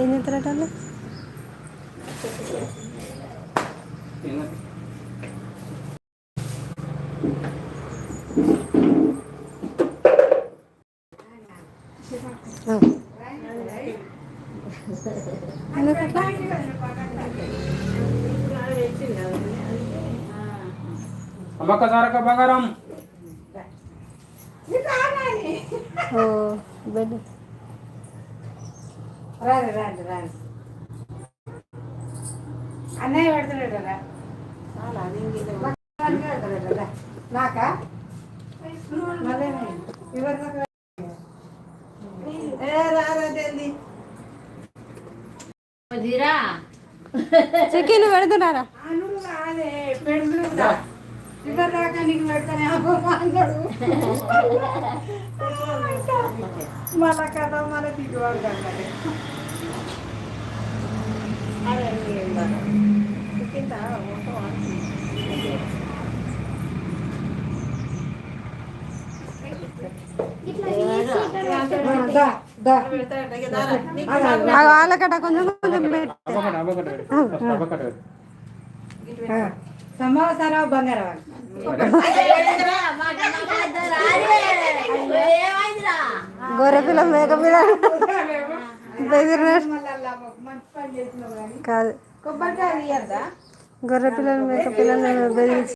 ఏం చేస్తారట వాళ్ళు? అమ్మక్క సారక్క బంగారం. ఓ. బెడ్ రాదు రాదు రాదు. అన్నయ్య పెడతాడు రా నాకా చికెన్ పెడుతున్నారా? అనుడు రాదే పెళ్ళు ఇద్దరు దాకా నీకు పెడతానే అబ్బో అన్నాడు మళ్ళా కదా మన దిగువాడు కట్టాలి దా దా ఆ వాళ్ళకట కొంచెం కొంచెం సమాచారం బంగారం గొర్రె పిల్ల మేక పిల్ల కాదు గొర్రె పిల్లలు మేక పిల్లలు బెదిరించి